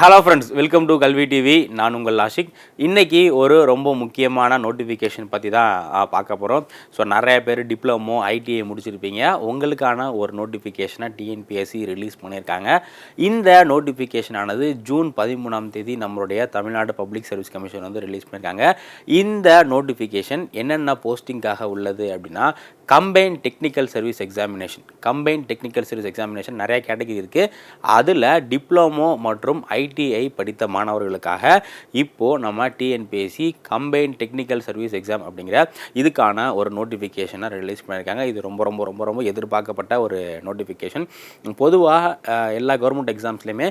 Hello friends welcome to Kalvi TV நான் உங்கள் ஆஷிக். இன்றைக்கி ஒரு ரொம்ப முக்கியமான நோட்டிஃபிகேஷன் பற்றி தான் பார்க்க போகிறோம் ஸோ நிறைய பேர் டிப்ளமோ ஐடிஐ முடிச்சிருப்பீங்க. உங்களுக்கான ஒரு நோட்டிஃபிகேஷனை டிஎன்பிஎஸ்சி ரிலீஸ் பண்ணியிருக்காங்க. இந்த நோட்டிஃபிகேஷன் ஆனது ஜூன் பதிமூணாம் தேதி நம்மளுடைய தமிழ்நாடு பப்ளிக் சர்வீஸ் கமிஷன் வந்து ரிலீஸ் பண்ணியிருக்காங்க. இந்த நோட்டிஃபிகேஷன் என்னென்ன போஸ்டிங்காக உள்ளது அப்படின்னா combine technical service examination combine technical service examination நிறைய கேட்டகரி இருக்குது அதில் டிப்ளமோ மற்றும் ஐடிஐ படித்த மாணவர்களுக்காக இப்போது நம்ம TNPSC combine technical service exam அப்படிங்கிற இதுக்கான ஒரு நோட்டிஃபிகேஷனை ரிலீஸ் பண்ணியிருக்காங்க. இது ரொம்ப ரொம்ப ரொம்ப ரொம்ப எதிர்பார்க்கப்பட்ட ஒரு நோட்டிஃபிகேஷன் பொதுவாக எல்லா கவர்மெண்ட் எக்ஸாம்ஸ்லையுமே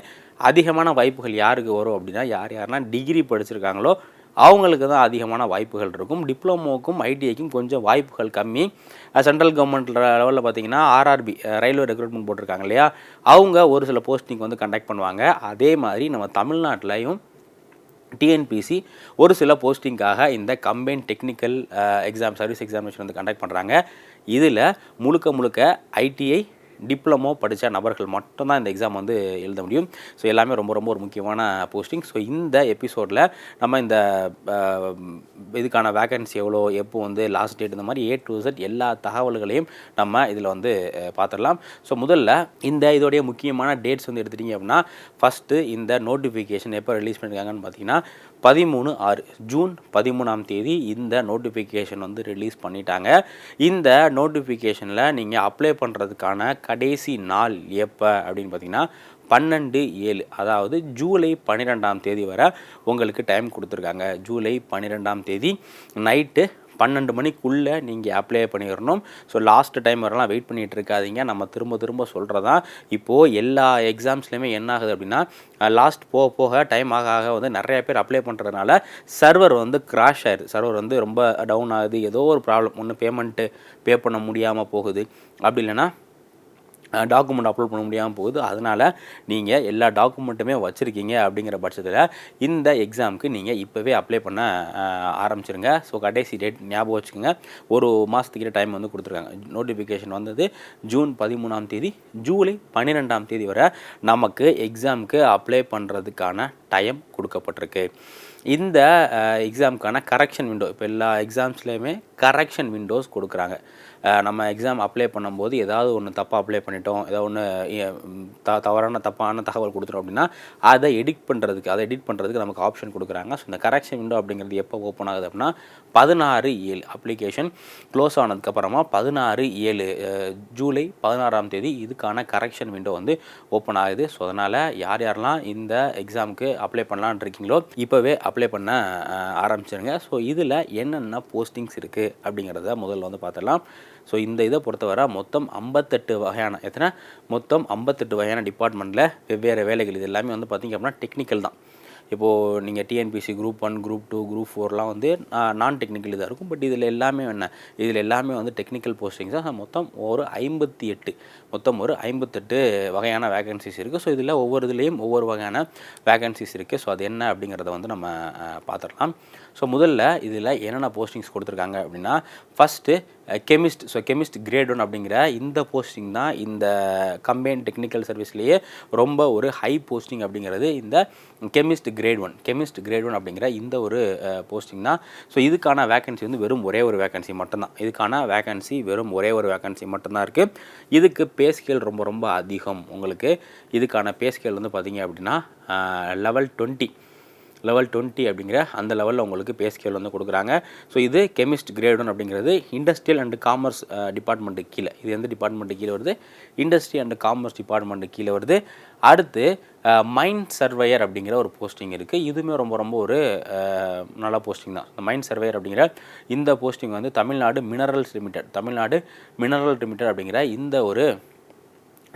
அதிகமான வாய்ப்புகள் யாருக்கு வரும் அப்படின்னா யார் யாரெல்லாம் டிகிரி படிச்சிருக்காங்களோ அவங்களுக்கு தான் அதிகமான வாய்ப்புகள் இருக்கும். டிப்ளமோக்கும் ஐடிஐக்கும் கொஞ்சம் வாய்ப்புகள் கம்மி. சென்ட்ரல் கவர்மெண்ட் லெவலில் பார்த்தீங்கன்னா ஆர்ஆர்பி ரயில்வே ரெக்ரூட்மெண்ட் போட்டிருக்காங்க இல்லையா? அவங்க ஒரு சில போஸ்டிங் வந்து கண்டக்ட் பண்ணுவாங்க. அதே மாதிரி நம்ம தமிழ்நாட்டிலையும் டிஎன்பிசி ஒரு சில போஸ்டிங்காக இந்த combine technical exam service examination வந்து கண்டக்ட் பண்ணுறாங்க இதில் முழுக்க முழுக்க ஐடிஐ டிப்ளமோ படித்த நபர்கள் மட்டும்தான் இந்த எக்ஸாம் வந்து எழுத முடியும். ஸோ எல்லாமே ரொம்ப ரொம்ப ஒரு முக்கியமான போஸ்டிங் ஸோ இந்த எபிசோடில் நம்ம இந்த இதுக்கான வேகன்சி எவ்வளோ எப்போ வந்து லாஸ்ட் டேட் இந்த மாதிரி ஏ டு செட் எல்லா தகவல்களையும் நம்ம இதில் வந்து பார்த்துடலாம் ஸோ முதல்ல இந்த இதோடைய முக்கியமான டேட்ஸ் வந்து எடுத்துட்டிங்க அப்படின்னா ஃபஸ்ட்டு இந்த நோட்டிஃபிகேஷன் எப்போ ரிலீஸ் பண்ணியிருக்காங்கன்னு பார்த்தீங்கன்னா பதிமூணு ஆறு ஜூன் பதிமூணாம் தேதி இந்த நோட்டிஃபிகேஷன் வந்து ரிலீஸ் பண்ணிட்டாங்க. இந்த நோட்டிஃபிகேஷனில் நீங்கள் அப்ளை பண்ணுறதுக்கான கடைசி நாள் எப்போ அப்படின்னு பார்த்தீங்கன்னா பன்னெண்டு ஏழு அதாவது ஜூலை பன்னிரெண்டாம் தேதி வரை உங்களுக்கு டைம் கொடுத்துருக்காங்க. ஜூலை பன்னிரெண்டாம் தேதி நைட்டு பன்னெண்டு மணிக்குள்ளே நீங்கள் அப்ளை பண்ணிடணும் ஸோ லாஸ்ட் டைம் வரலாம் வெயிட் பண்ணிகிட்டு இருக்காதிங்க. நம்ம திரும்ப திரும்ப சொல்கிறதா இப்போது எல்லா எக்ஸாம்ஸ்லேயுமே என்ன ஆகுது அப்படின்னா லாஸ்ட் போக போக டைம் ஆக ஆக வந்து நிறைய பேர் அப்ளை பண்ணுறதுனால சர்வர் வந்து கிராஷ் ஆயிடுது. சர்வர் வந்து ரொம்ப டவுன் ஆகுது. ஏதோ ஒரு ப்ராப்ளம் ஒன்று பேமெண்ட்டு பே பண்ண முடியாமல் போகுது. அப்படி இல்லைன்னா டாக்குமெண்ட் அப்லோட் பண்ண முடியாமல் போகுது. அதனால் நீங்கள் எல்லா டாக்குமெண்ட்டுமே வச்சுருக்கீங்க அப்படிங்கிற பட்சத்தில் இந்த எக்ஸாமுக்கு நீங்கள் இப்போவே அப்ளை பண்ண ஆரம்பிச்சிருங்க. ஸோ கடைசி டேட் ஞாபகம் வச்சுக்கோங்க. ஒரு மாதத்துக்கிட்ட டைம் வந்து கொடுத்துருக்காங்க. நோட்டிஃபிகேஷன் வந்தது ஜூன் பதிமூணாம் தேதி. ஜூலை பன்னிரெண்டாம் தேதி வரை நமக்கு எக்ஸாமுக்கு அப்ளை பண்ணுறதுக்கான டைம் கொடுக்கப்பட்டிருக்கு. இந்த எக்ஸாமுக்கான கரெக்ஷன் விண்டோ இப்போ எல்லா எக்ஸாம்ஸ்லேயுமே கரெக்ஷன் விண்டோஸ் கொடுக்குறாங்க. நம்ம எக்ஸாம் அப்ளை பண்ணும்போது ஏதாவது ஒன்று தப்பாக அப்ளை பண்ணிட்டோம் ஏதாவது ஒன்று த தவறான தப்பான தகவல் கொடுத்துட்டோம் அப்படின்னா அதை எடிட் பண்ணுறதுக்கு அதை எடிட் பண்ணுறதுக்கு நமக்கு ஆப்ஷன் கொடுக்குறாங்க. ஸோ இந்த கரெக்ஷன் விண்டோ அப்படிங்கிறது எப்போ ஓப்பன் ஆகுது அப்படின்னா பதினாறு ஏழு அப்ளிகேஷன் க்ளோஸ் ஆனதுக்கப்புறமா பதினாறு ஏழு ஜூலை பதினாறாம் தேதி இதுக்கான கரெக்ஷன் விண்டோ வந்து ஓப்பன் ஆகுது. ஸோ அதனால் யார் யாரெல்லாம் இந்த எக்ஸாமுக்கு அப்ளை பண்ணலான் இருக்கீங்களோ இப்போவே அப்ளை பண்ண ஆரம்பிச்சிருங்க. ஸோ இதில் என்னென்ன போஸ்டிங்ஸ் இருக்குது அப்படிங்கிறத முதல்ல வந்து பார்த்துடலாம். ஸோ இந்த இதை பொறுத்தவரை மொத்தம் ஐம்பத்தெட்டு வகையான எத்தனை? மொத்தம் ஐம்பத்தெட்டு வகையான டிபார்ட்மெண்ட்டில் வெவ்வேறு வேலைகள். இது எல்லாமே வந்து பார்த்திங்க அப்படின்னா டெக்னிக்கல் தான். இப்போது நீங்கள் TNPSC group one group two group ஃபோர்லாம் வந்து நான் டெக்னிக்கல் இதாக இருக்கும். பட் இதில் எல்லாமே என்ன? இதில் எல்லாமே வந்து டெக்னிக்கல் போஸ்டிங்ஸ் தான். மொத்தம் ஒரு ஐம்பத்தி எட்டு மொத்தம் ஒரு ஐம்பத்தெட்டு வகையான வேகன்சிஸ் இருக்குது ஸோ இதில் ஒவ்வொரு இதுலேயும் ஒவ்வொரு வகையான வேகன்சிஸ் இருக்குது ஸோ அது என்ன அப்படிங்கிறத வந்து நம்ம பார்த்துடலாம். ஸோ முதல்ல இதில் என்னென்ன போஸ்டிங்ஸ் கொடுத்துருக்காங்க அப்படின்னா first chemist so chemist grade one அப்படிங்கிற இந்த போஸ்டிங் தான் இந்த கம்பைன் டெக்னிக்கல் சர்வீஸ்லேயே ரொம்ப ஒரு ஹை போஸ்டிங் அப்படிங்கிறது இந்த chemist grade one chemist grade one அப்படிங்கிற இந்த ஒரு uh, போஸ்டிங் தான். ஸோ இதுக்கான வேகன்சி வந்து வெறும் ஒரே ஒரு வேகன்சி மட்டும்தான். இதுக்கான வேகன்சி வெறும் ஒரே ஒரு வேகன்சி மட்டும்தான் இருக்குது இதுக்கு பே ஸ்கேல் ரொம்ப ரொம்ப அதிகம் உங்களுக்கு. இதுக்கான பே ஸ்கேல் வந்து பார்த்தீங்க அப்படின்னா uh, level twenty level twenty அப்படிங்கிற அந்த லெவலில் உங்களுக்கு பே ஸ்கேல் வந்து கொடுக்குறாங்க. ஸோ இது கெமிஸ்ட் கிரேட் ஒன் அப்படிங்கிறது இண்டஸ்ட்ரியல் அண்ட் காமர்ஸ் டிபார்ட்மெண்ட்டு கீழே. இது எந்த டிபார்ட்மெண்ட்டு கீழே வருது? இண்டஸ்ட்ரி அண்ட் காமர்ஸ் டிபார்ட்மெண்ட்டு கீழே வருது. அடுத்து uh, மைண்ட் சர்வேயர் அப்படிங்கிற ஒரு போஸ்டிங் இருக்குது இதுவுமே ரொம்ப ரொம்ப ஒரு uh, நல்ல போஸ்டிங் தான். இந்த மைண்ட் சர்வேயர் அப்படிங்கிற இந்த போஸ்டிங் வந்து Tamil Nadu minerals limited Tamil Nadu mineral limited அப்படிங்கிற இந்த ஒரு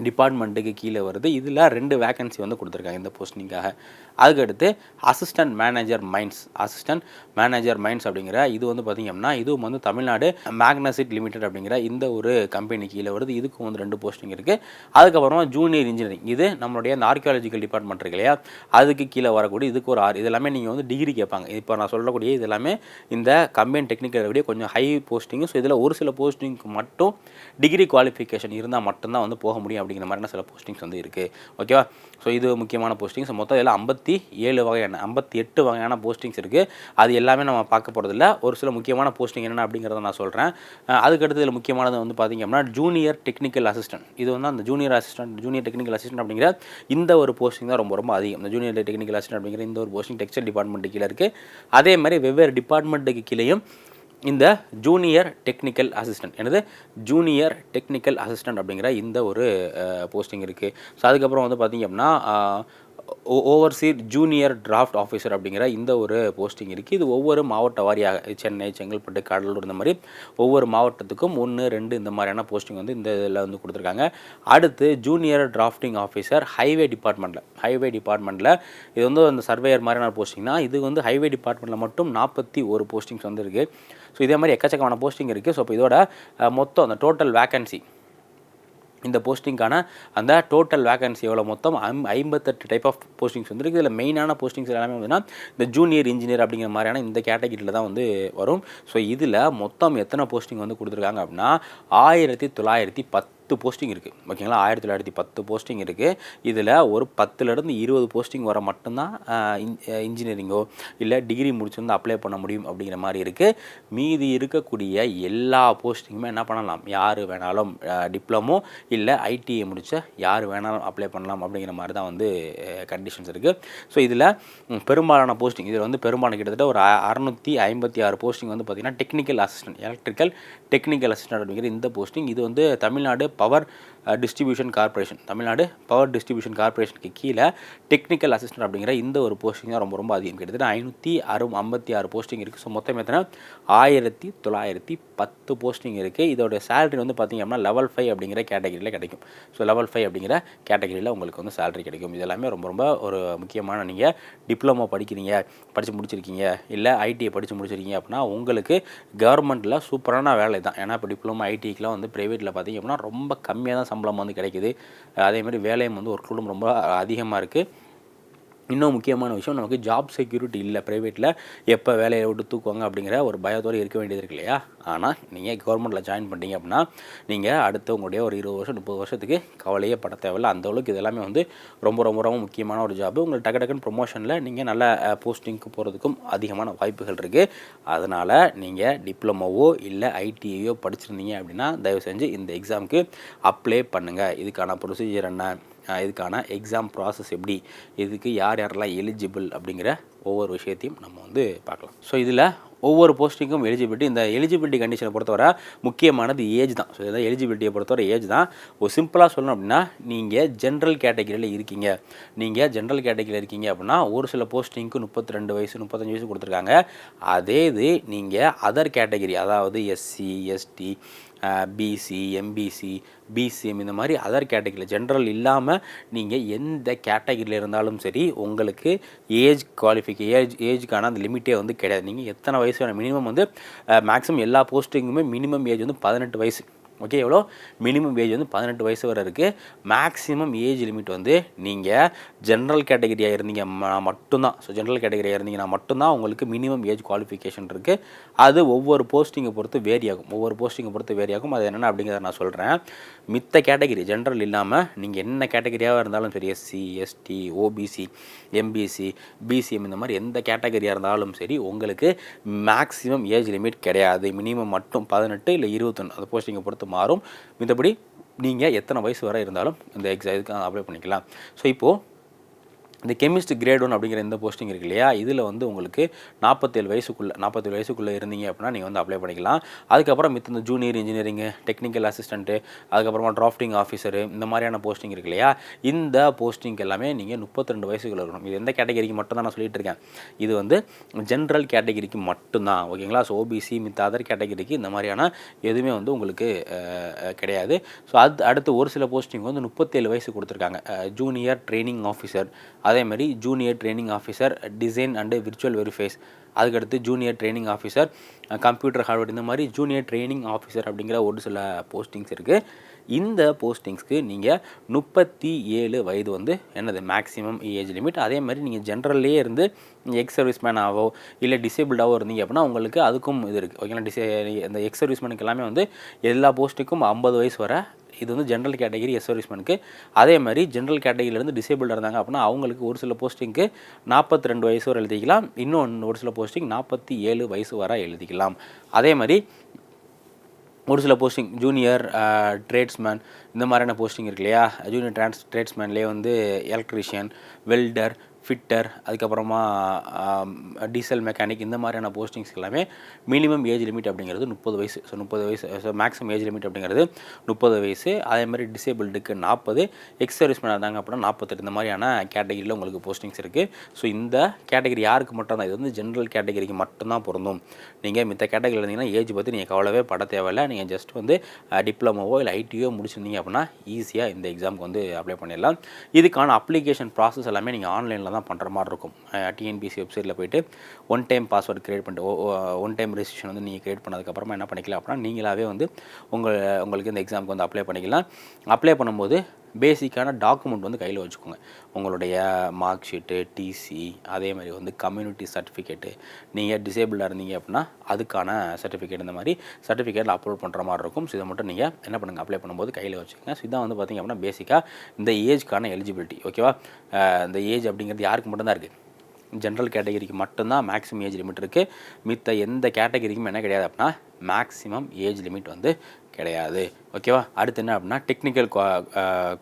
டிபார்ட்மெண்ட்டுக்கு கீழே வருது. இதில் ரெண்டு வேகன்சி வந்து கொடுத்துருக்காங்க இந்த போஸ்டிங்காக அதுக்கடுத்து assistant manager mines assistant manager mines அப்படிங்கிற இது வந்து பார்த்திங்கன்னா அப்படின்னா இதுவும் வந்து தமிழ்நாடு மேக்னசிட் லிமிடெட் அப்படிங்கிற இந்த ஒரு கம்பெனி கீழே வருது. இதுக்கும் வந்து ரெண்டு போஸ்டிங் இருக்குது அதுக்கப்புறமா ஜூனியர் இன்ஜினியரிங் இது நம்மளுடைய இந்த ஆர்கியாலஜிக்கல் டிபார்ட்மெண்ட் இருக்கு இல்லையா? அதுக்கு கீழே வரக்கூடிய இதுக்கு ஒரு ஆறு இது எல்லாமே நீங்கள் வந்து டிகிரி கேட்பாங்க. இப்போ நான் சொல்லக்கூடிய இது எல்லாமே இந்த கம்பெனி டெக்னிக்கல் விட கொஞ்சம் ஹை போஸ்டிங்கு ஸோ இதில் ஒரு சில போஸ்டிங்க்கு மட்டும் டிகிரி குவாலிஃபிகேஷன் இருந்தால் மட்டும்தான் வந்து போக முடியும் அப்படிங்கிற மாதிரியான சில போஸ்டிங்ஸ் வந்து இருக்குது ஓகேவா ஸோ இது முக்கியமான போஸ்டிங்ஸ் மொத்தம் இதில் ஐம்பத்தி ஏழு வகையான ஐம்பத்தி எட்டு வகையான போஸ்டிங்ஸ் இருக்குது அது எல்லாமே நம்ம பார்க்க போகிறதில்ல ஒரு சில முக்கியமான போஸ்டிங் என்னென்ன அப்படிங்கிறத நான் சொல்கிறேன் அதுக்கடுத்து இதில் முக்கியமானது வந்து பார்த்திங்க அப்படின்னா ஜூனியர் டெக்னிக்கல் அசிஸ்டன்ட் இது வந்து அந்த junior assistant junior technical assistant அப்படிங்கிற இந்த ஒரு போஸ்டிங் தான் ரொம்ப ரொம்ப அதிகம். இந்த ஜூனியர் டெக்னிக்கல் அசிஸ்டன்ட் அப்படிங்கிற இந்த ஒரு போஸ்டிங் டெக்ஸ்டைல் டிபார்ட்மெண்ட்டு கீழே இருக்குது அதே மாதிரி வெவ்வேறு டிபார்ட்மெண்ட்டுக்கு கீழேயும் இந்த ஜூனியர் டெக்னிக்கல் அசிஸ்டன்ட் எனது ஜூனியர் டெக்னிக்கல் அசிஸ்டன்ட் அப்படிங்கிற இந்த ஒரு போஸ்டிங் இருக்குது ஸோ அதுக்கப்புறம் வந்து பார்த்திங்க அப்படின்னா ஓவர்சீர் ஜூனியர் டிராஃப்ட் ஆஃபீஸர் அப்படிங்கிற இந்த ஒரு போஸ்டிங் இருக்குது இது ஒவ்வொரு மாவட்ட வாரியாக சென்னை செங்கல்பட்டு கடலூர் இந்த மாதிரி ஒவ்வொரு மாவட்டத்துக்கும் ஒன்று ரெண்டு இந்த மாதிரியான போஸ்டிங் வந்து இந்த இதில் வந்து கொடுத்துருக்காங்க. அடுத்து ஜூனியர் டிராஃப்டிங் ஆஃபீஸர் ஹைவே டிபார்ட்மெண்ட்டில் ஹைவே டிபார்ட்மெண்ட்டில் இது வந்து அந்த சர்வேயர் மாதிரியான போஸ்டிங்னா இது வந்து ஹைவே டிபார்ட்மெண்ட்டில் மட்டும் நாற்பத்தி ஒரு போஸ்டிங்ஸ் வந்து இருக்குது ஸோ இதே மாதிரி எக்கச்சக்கமான போஸ்டிங் இருக்குது ஸோ இப்போ இதோட மொத்தம் அந்த டோட்டல் வேக்கன்சி இந்த போஸ்டிங்கான அந்த டோட்டல் வேகன்சி எவ்வளோ மொத்தம் ஐம் ஐம்பத்தெட்டு டைப் ஆஃப் போஸ்டிங்ஸ் வந்துருக்கு. இதில் மெயினான போஸ்டிங்ஸ் எல்லாமே வந்துன்னா இந்த ஜூனியர் இன்ஜினியர் அப்படிங்கிற மாதிரியான இந்த கேட்டகிரியில் தான் வந்து வரும். ஸோ இதில் மொத்தம் எத்தனை போஸ்டிங் வந்து கொடுத்துருக்காங்க அப்படின்னா ஆயிரத்தி தொள்ளாயிரத்தி பத்து பத்து போஸ்டிங் இருக்குது ஓகேங்களா? ஆயிரத்தி தொள்ளாயிரத்தி பத்து போஸ்டிங் இருக்குது இதில் ஒரு பத்துலேருந்து இருபது போஸ்டிங் வர மட்டும்தான் இன்ஜினியரிங்கோ இல்லை டிகிரி முடிச்சிருந்து அப்ளை பண்ண முடியும் அப்படிங்கிற மாதிரி இருக்குது மீதி இருக்கக்கூடிய எல்லா போஸ்டிங்குமே என்ன பண்ணலாம்? யார் வேணாலும் டிப்ளமோ இல்லை ஐடிஐ முடித்த யார் வேணாலும் அப்ளை பண்ணலாம் அப்படிங்கிற மாதிரி தான் வந்து கண்டிஷன்ஸ் இருக்குது ஸோ இதில் பெரும்பாலான போஸ்டிங் இதில் வந்து பெரும்பாலான கிட்டத்தட்ட ஒரு அறுநூற்றி ஐம்பத்தி ஆறு போஸ்டிங் வந்து பார்த்திங்கன்னா technical assistant electrical technical assistant அப்படிங்கிற இந்த போஸ்டிங் இது வந்து Tamil Nadu power distribution corporation Tamil Nadu power distribution கார்பரேஷனுக்கு கீழே டெக்னிக்கல் அசிஸ்டன்ட் அப்படிங்கிற இந்த ஒரு போஸ்டிங் தான் ரொம்ப ரொம்ப அதிகம். கிட்டத்தட்ட ஐநூற்றி அறு ஐம்பத்தி ஆறு போஸ்டிங் இருக்குது ஸோ மொத்தம் எத்தனை? ஆயிரத்தி தொள்ளாயிரத்தி பத்து போஸ்டிங் இருக்குது இதோட சேலரி வந்து பார்த்திங்க அப்படின்னா லெவல் ஃபைவ் அப்படிங்கிற கேட்டகரியில் கிடைக்கும். ஸோ லெவல் ஃபைவ் அப்படிங்கிற கேட்டகரியில் உங்களுக்கு வந்து சேலரி கிடைக்கும். இது எல்லாமே ரொம்ப ரொம்ப ஒரு முக்கியமான நீங்கள் டிப்ளமோ படிக்கிறீங்க படித்து முடிச்சிருக்கீங்க இல்லை ஐடிஐ படித்து முடிச்சிருக்கீங்க அப்படின்னா உங்களுக்கு கவர்மெண்ட்டில் சூப்பரான வேலை தான். ஏன்னா இப்போ டிப்ளமோ ஐடிக்கெலாம் வந்து ப்ரைவேட்டில் பார்த்தீங்க அப்படின்னா ரொம்ப கம்மியாக தான் சம்பளம் வந்து கிடைக்குது. அதே மாதிரி வேலையும் வந்து ஒர்க்லோடும் ரொம்ப அதிகமாக இருக்குது இன்னும் முக்கியமான விஷயம் நமக்கு ஜாப் செக்யூரிட்டி இல்லை ப்ரைவேட்டில் எப்போ வேலையை விட்டு தூக்குவாங்க அப்படிங்கிற ஒரு பயத்தோடு இருக்க வேண்டியது இருக்கு இல்லையா? ஆனால் நீங்கள் கவர்மெண்ட்டில் ஜாயின் பண்ணிட்டீங்க அப்படின்னா நீங்கள் அடுத்து உங்களுடைய ஒரு இருபது வருஷம் முப்பது வருஷத்துக்கு கவலையே பட தேவையில்ல. அந்த அளவுக்கு இதெல்லாமே வந்து ரொம்ப ரொம்ப ரொம்ப முக்கியமான ஒரு ஜாப் உங்களுக்கு டக்கு டக்குன்னு ப்ரொமோஷனில் நீங்கள் நல்ல போஸ்டிங்க்கு போகிறதுக்கும் அதிகமான வாய்ப்புகள் இருக்குது அதனால் நீங்கள் டிப்ளமோவோ இல்லை ஐடிஐயோ படிச்சிருந்தீங்க அப்படின்னா தயவு செஞ்சு இந்த எக்ஸாமுக்கு அப்ளை பண்ணுங்கள் இதுக்கான ப்ரொசீஜர் என்ன? இதுக்கான எக்ஸாம் ப்ராசஸ் எப்படி? இதுக்கு யார் யாரெல்லாம் எலிஜிபிள் அப்படிங்கிற ஒவ்வொரு விஷயத்தையும் நம்ம வந்து பார்க்கலாம். ஸோ இதில் ஒவ்வொரு போஸ்டிங்கும் எலிஜிபிலிட்டி இந்த எலிஜிபிலிட்டி கண்டிஷனை பொறுத்தவரை முக்கியமானது ஏஜ் தான். ஸோ இதில் எலிஜிபிலிட்டியை பொறுத்தவரை ஏஜ் தான். ஒரு சிம்பிளாக சொல்லணும் அப்படின்னா நீங்கள் ஜென்ரல் கேட்டகரியில் இருக்கீங்க. நீங்கள் ஜென்ரல் கேட்டகரியில் இருக்கீங்க அப்படின்னா ஒரு சில போஸ்டிங்க்கு முப்பத்தி ரெண்டு வயசு முப்பத்தஞ்சு வயசு கொடுத்துருக்காங்க. அதே இது நீங்கள் அதர் கேட்டகரி அதாவது SC ST BC MBC BCM இந்த மாதிரி அதர் கேட்டகரியில் ஜென்ரல் இல்லாமல் நீங்கள் எந்த கேட்டகரியில் இருந்தாலும் சரி உங்களுக்கு ஏஜ் குவாலிஃபிகே ஏஜ் ஏஜுக்கான அந்த லிமிட்டே வந்து கிடையாது. நீங்கள் எத்தனை வயசு வேணும் மினிமம் வந்து மேக்ஸிமம் எல்லா போஸ்டிங்குமே மினிமம் ஏஜ் வந்து பதினெட்டு வயசு. ஓகே எவ்வளோ? மினிமம் ஏஜ் வந்து பதினெட்டு வயசு வரை இருக்குது மேக்ஸிமம் ஏஜ் லிமிட் வந்து நீங்கள் ஜென்ரல் கேட்டகரியாக இருந்தீங்க மட்டும்தான். ஸோ ஜென்ரல் கேட்டகரியாக இருந்தீங்கன்னா மட்டும்தான் உங்களுக்கு மினிமம் ஏஜ் குவாலிஃபிகேஷன் இருக்குது அது ஒவ்வொரு போஸ்டிங்கை பொறுத்து வேரி ஆகும். ஒவ்வொரு போஸ்டிங்கை பொறுத்து வேரி ஆகும். அது என்னென்ன அப்படிங்கிறத நான் சொல்கிறேன் மித்த கேட்டகரி ஜென்ரல் இல்லாமல் நீங்கள் என்ன கேட்டகரியாக இருந்தாலும் சரி SC ST OBC MBC BCM இந்த மாதிரி எந்த கேட்டகரியாக இருந்தாலும் சரி உங்களுக்கு மேக்ஸிமம் ஏஜ் லிமிட் கிடையாது. மினிமம் மட்டும் பதினெட்டு இல்லை இருபத்தொன்று அந்த போஸ்டிங்கை பொறுத்து மாறும். மித்தபடி நீங்கள் எத்தனை வயசு வரை இருந்தாலும் இந்த எக்ஸாம் இதுக்கு அப்ளை பண்ணிக்கலாம். ஸோ இப்போது இந்த கெமிஸ்ட் கிரேட் ஒன் அப்படிங்கிற இந்த போஸ்டிங் இருக்கு இல்லையா? இதில் வந்து உங்களுக்கு நாற்பத்தேழு வயசுக்குள்ளே நாற்பத்தேழு வயசுக்குள்ளே இருந்தீங்க அப்படின்னா நீங்கள் வந்து அப்ளை பண்ணிக்கலாம். அதுக்கப்புறம் மித்த இந்த ஜூனியர் இன்ஜினியரிங்கு டெக்னிக்கல் அசிஸ்டண்ட்டு அதுக்கப்புறமா டிராஃப்டிங் ஆஃபீஸரு இந்த மாதிரியான போஸ்டிங் இருக்கு இல்லையா? இந்த போஸ்டிங்க்கு எல்லாமே நீங்கள் முப்பத்தி ரெண்டு வயசுக்குள்ள இருக்கணும். இது எந்த கேட்டகரிக்கு மட்டும் தான் நான் சொல்லிட்டு இருக்கேன். இது வந்து ஜென்ரல் கேட்டகரிக்கு மட்டும்தான் ஓகேங்களா ஸோ ஓபிசி மித்த அதர் கேட்டகரிக்கு இந்த மாதிரியான எதுவுமே வந்து உங்களுக்கு கிடையாது. ஸோ அது அடுத்து ஒரு சில போஸ்டிங் வந்து முப்பத்தேழு வயசு கொடுத்துருக்காங்க. ஜூனியர் ட்ரைனிங் ஆஃபீஸர் அதே மாதிரி junior training officer design and virtual verifies அதுக்கடுத்து junior training officer computer hardware இந்த மாதிரி ஜூனியர் ட்ரைனிங் ஆஃபீஸர் அப்படிங்கிற ஒரு சில போஸ்டிங்ஸ் இருக்குது இந்த போஸ்டிங்ஸ்க்கு நீங்கள் முப்பத்தி ஏழு வயது வந்து என்னது மேக்ஸிமம் ஏஜ் லிமிட் அதே மாதிரி நீங்கள் ஜென்ரல்லே இருந்து எக்ஸ் சர்வீஸ் மேனாவோ இல்லை டிசேபிள்டாவோ இருந்தீங்க அப்படின்னா உங்களுக்கு அதுக்கும் இது இருக்குது ஓகேங்களா? டிசே இந்த எக்ஸ் சர்வீஸ் மேனுக்கு எல்லாமே வந்து எல்லா போஸ்ட்டுக்கும் ஐம்பது வயசு வரை இது வந்து ஜென்ரல் கேட்டகரி எஸ்வரிஸ்மெண்ட்க்கு அதே மாதிரி ஜென்ரல் கேட்டகரியிலேருந்து டிசேபிள்டாக இருந்தாங்க அப்படின்னா அவங்களுக்கு ஒரு சில போஸ்டிங்க்கு நாற்பத்தி ரெண்டு வயசு வரை எழுதிக்கலாம். இன்னும் ஒரு சில போஸ்டிங் நாற்பத்தி ஏழு வயசு வரை எழுதிக்கலாம். அதே மாதிரி ஒரு சில போஸ்டிங் ஜூனியர் ட்ரேட்ஸ்மேன் இந்த மாதிரியான போஸ்டிங் இருக்கு இல்லையா? ஜூனியர் ட்ரான்ஸ் ட்ரேட்ஸ்மேன்லேயே வந்து எலக்ட்ரிஷியன் வெல்டர் ஃபிட்டர் அதுக்கப்புறமா டீசல் மெக்கானிக் இந்த மாதிரியான போஸ்டிங்ஸ் எல்லாமே மினிமம் ஏஜ் லிமிட் அப்படிங்கிறது முப்பது வயசு. ஸோ முப்பது வயசு ஸோ மேக்ஸிமம் ஏஜ் லிமிட் அப்படிங்கிறது முப்பது வயசு. அதே மாதிரி டிசேபிள்டுக்கு நாற்பது எக்ஸ் சர்வீஸ்மேன் இருந்தாங்க அப்படின்னா நாற்பத்தெட்டு இந்த மாதிரியான கேட்டகரியில் உங்களுக்கு போஸ்டிங்ஸ் இருக்குது ஸோ இந்த கேட்டகரி யாருக்கு மட்டும் தான் இது வந்து ஜென்ரல் கேட்டகரிக்கு மட்டும்தான் பொருந்தும். நீங்கள் மித்த கேட்டகரியில் இருந்தீங்கன்னா ஏஜ் பற்றி நீங்கள் கவலைவே பட தேவையில்லை. நீங்கள் ஜஸ்ட் வந்து டிப்ளமோவோ இல்லை ஐடியோ முடிச்சிருந்தீங்க அப்படின்னா ஈஸியாக இந்த எக்ஸாமுக்கு வந்து அப்ளை பண்ணிடலாம். இதுக்கான அப்ளிகேஷன் ப்ராசஸ் எல்லாமே நீங்கள் ஆன்லைனில் தான் பண்ணுற மாதிரி இருக்கும். டிஎன்பிசி வெப்சைட்டில் போயிட்டு ஒன் டைம் பாஸ்வேர்டு க்ரியேட் பண்ணிட்டு ஒன் டைம் ரெஜிஸ்ட்ரேஷன் வந்து நீங்கள் க்ரியேட் பண்ணதுக்கப்புறமா என்ன பண்ணிக்கலாம் அப்படின்னா நீங்களாகவே வந்து உங்கள் உங்களுக்கு இந்த எக்ஸாமுக்கு வந்து அப்ளை பண்ணிக்கலாம். அப்ளை பண்ணும்போது பேசிக்கான டாக்குமெண்ட் வந்து கையில் வச்சுக்கோங்க. உங்களுடைய மார்க் ஷீட்டு டிசி அதே மாதிரி வந்து கம்யூனிட்டி சர்டிஃபிகேட்டு நீங்கள் டிசேபிளாக இருந்தீங்க அப்படின்னா அதுக்கான சர்டிஃபிகேட் இந்த மாதிரி சர்டிஃபிகேட்டில் அப்லோட் பண்ணுற மாதிரி இருக்கும். ஸோ இதை மட்டும் நீங்கள் என்ன பண்ணுங்கள் அப்ளை பண்ணும்போது கையில் வச்சுக்கோங்க. ஸோ இதான் வந்து பார்த்திங்க அப்படின்னா பேசிக்காக இந்த ஏஜ்க்கான எலிஜிபிலிட்டி ஓகேவா இந்த ஏஜ் அப்படிங்கிறது யாருக்கு மட்டும்தான் இருக்குது ஜென்ரல் கேட்டகரிக்கு மட்டும்தான் மேக்ஸிமம் ஏஜ் லிமிட் இருக்குது மித்த எந்த கேட்டகரிக்கும் என்ன கிடையாது அப்படின்னா மேக்ஸிமம் ஏஜ் லிமிட் வந்து கிடையாது. ஓகேவா? அடுத்து என்ன அப்படின்னா டெக்னிக்கல் குவா